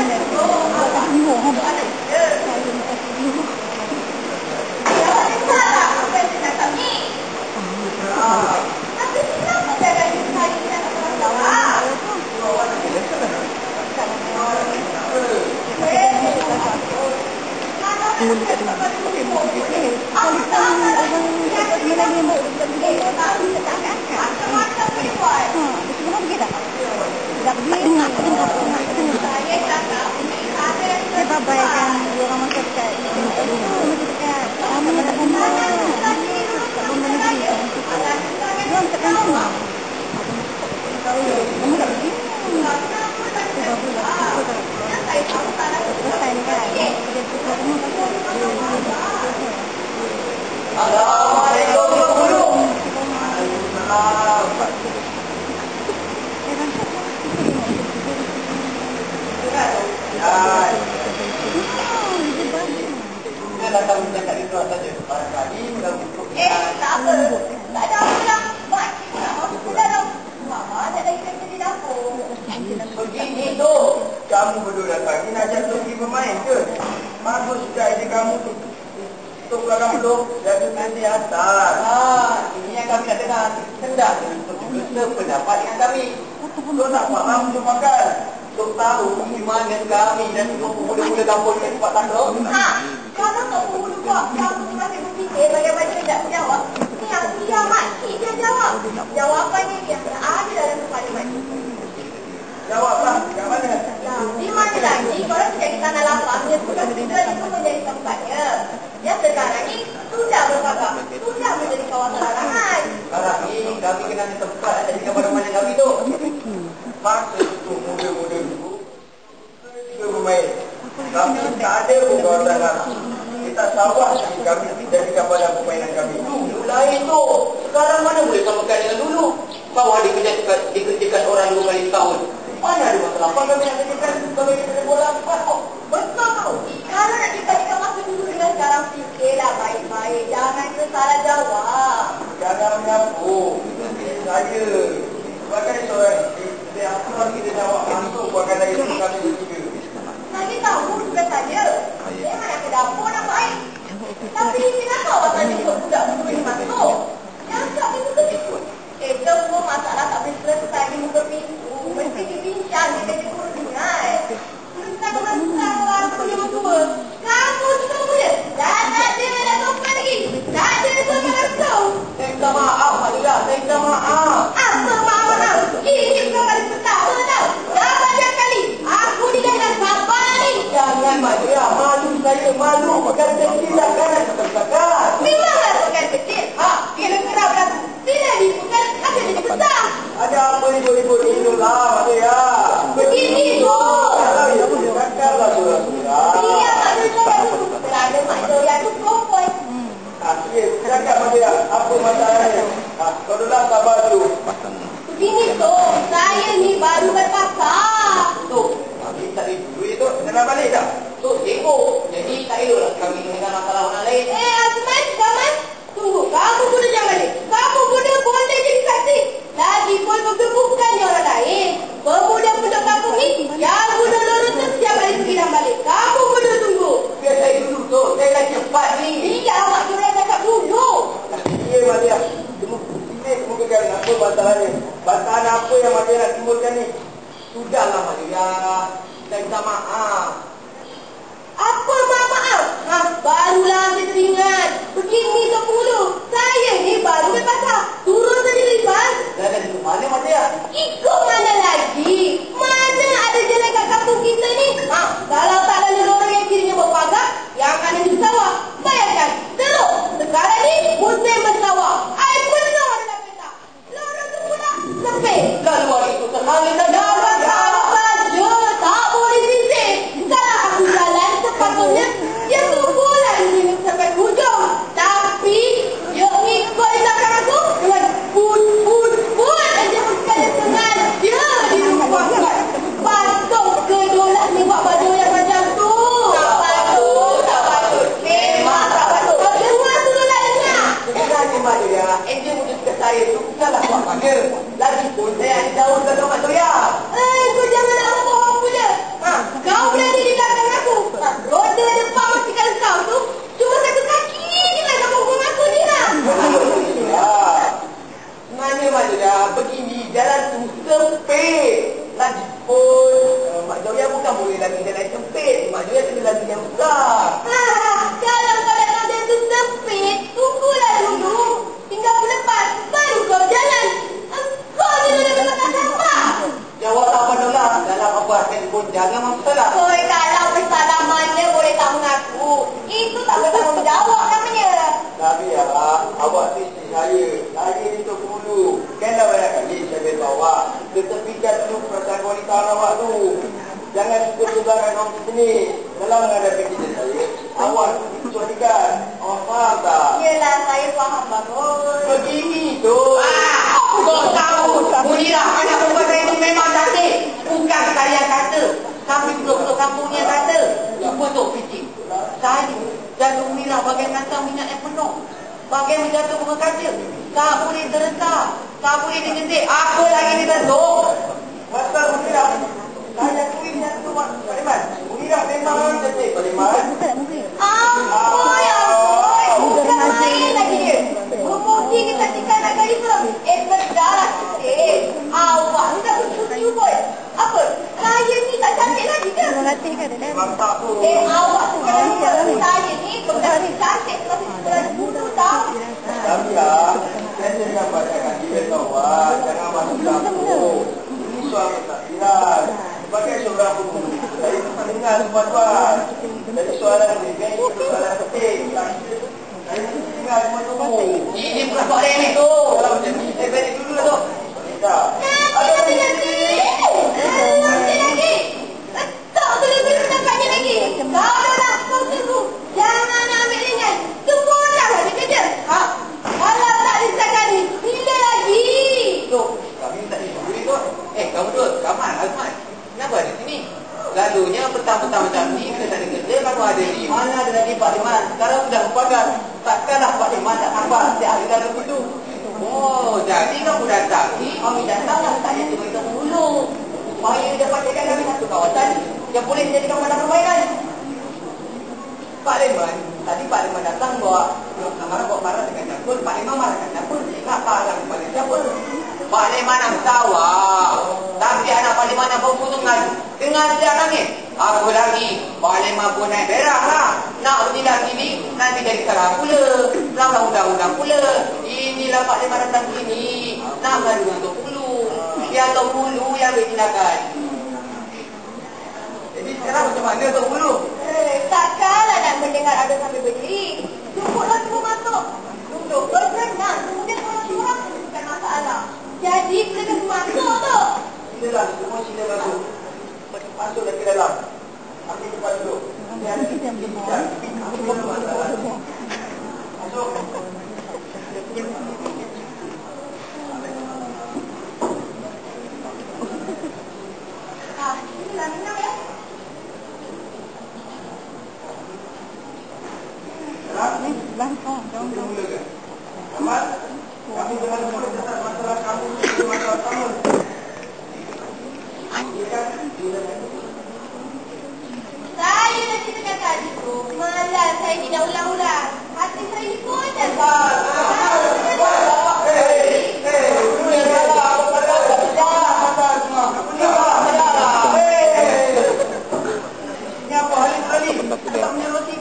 Tak boleh, tak boleh, tak boleh. Tak boleh. Tak boleh. Tak boleh. Tak boleh. yang boleh. Tak boleh. Tak boleh. Tak boleh. Tak boleh. Tak boleh. Tak. Tak boleh. Tak boleh. Tak Ipabayagan mo ka mong sakit ka. Ipabayagan mo ka mong sakit ka. Ipabayagan mo ka mong sakit ka. Ang sakit ka mo. Ipabayagan mo ka mong sakit ka. Ipabayagan mo ka mong sakit ka. Ipabayagan mo ka mong sakit ka. Ah, ini yang kami nak dengar. Hendak untuk pendapat yang kami. Untuk pun nak faham untuk makan. Untuk tahu iman yang kami dan untuk pemuda-pemuda kampung yang sempat tanda. Ha, kalau kau pemuda kau, kau masih berfikir bagaimana dia tak menjawab. Ya, dia makcik dia jawab. Jawapannya dia. Masa itu muda-muda dulu Kita juga bermain. Tapi tak ada pun kawan tanah Kita sawah kami, kami Dari kepada permainan kami. Dulu lain tu. Sekarang mana boleh samakan dengan dulu? Kau ada dikerjakan, dikerjakan orang dua kali setahun. Mana ada masalah? Apa kami yang kerjakan? Kami kerjakan bola. Ah, kau dah sabar tu. Begini tu, saya ni baru berpakar. Tu, kami tak ada duit tu, jangan balik dah. Tu, tengok. Jadi, tak elok lah kami dengan masalah orang lain. Eh, Azman, Azman. Tunggu, kamu pun jangan. timbulkan ni Sudahlah Maria ya, Kita minta maaf Apa maaf maaf? Ha? Barulah ambil teringat Begini tu pulu Saya ni baru ke pasar Turun tadi lipat Dah dah ikut mana Maria? Ya? Ikut mana lagi? Mana ada sini. Dalam menghadapi kita saya, awak tu dikecualikan. Awak faham tak? Yelah, saya faham bagus. Begini tu. Ah, kau tahu, Munirah, anak perempuan saya itu memang cantik. Bukan saya kata, tapi betul-betul kampungnya kata. Cuba tu fikir. Saya jaga Munirah bagai kata minyak yang penuh. Bagai menjatuh bunga kaca. Tak boleh terletak. Tak boleh digentik. Apa lagi dibentuk? Masa Munirah, saya akui yang tu Pak Liman. Munirah memang cantik Pak Liman. Ampun, ampun. Bukan main lagi dia. Memuji kecantikan anak gadis tu. Eh, berdarah cantik. Awak ni tak bersuci pun. Apa? Saya ni tak cantik lagi ke? Memang tak tu. Eh, awak tu jangan lupa. Saya ni bukan cantik. Tapi sebelah bunuh tau. Tapi ya, saya jangan banyak kali beritahu awak. Jangan masuk dapur. Ini suami tak bilang. Sebagai seorang ibu, saya tak dengar semua tuan. Jadi soalan ni, kan itu soalan penting. Saya mesti dengar semua tu. Ini bukan soalan yang itu. Kalau macam ni, saya balik dulu lah tu. Tak. Nanti, nanti, nanti. Nanti lagi. Tak boleh nampaknya lagi. Kau dah lah, kau tunggu. Jangan ambil ringan. Tunggu dah lah dia kerja. Ha? Kalau tak disahkan ni, bila lagi? Tu, kami tak disuruh tu. Eh, kamu tu, Kamal, Azman. Kenapa ada sini? Lalunya petang-petang macam ni, kena ada kerja, baru ada ni. Mana ada lagi Pak Liman? Sekarang sudah berpagar. Takkanlah Pak Liman tak nampak setiap hari lalu itu. Oh, jadi kamu datang ni, kami datanglah tanya tu beritahu dulu. Supaya dapat jaga kami satu kawasan yang boleh menjadikan mana permainan. Pak Leman, tadi Pak Leman datang bawa marah bawa marah dengan dapur. Pak Leman marah dengan dapur. Kenapa anak kepada dapur? Pak Leman nak sawah. Tapi anak Pak Leman nak berputung lagi. Dengan dia nangis. Apa lagi? Pak Leman pun naik berak lah. Nak bertindak sini, nanti jadi salah pula. Salah undang-undang pula. Inilah Pak Leman datang sini. Nak mengadu untuk hulu. Yang tahu hulu yang bertindakan. Mana tu hulu? Eh, takkanlah nak mendengar ada sambil berdiri. Duduklah semua masuk. Duduk bersenang. Kemudian orang-orang bukan masalah. Jadi, mereka semua masuk tu. Silalah, semua sila masuk. Masuklah ke dalam. Ambil tempat duduk. Masuk. Ah, inilah minum ya. Kita mulakan. Amat, kami dengan catat masalah kamu itu masalah kamu. Ini Saya dah ceritakan tadi tu. Malas saya ni dah ulang-ulang.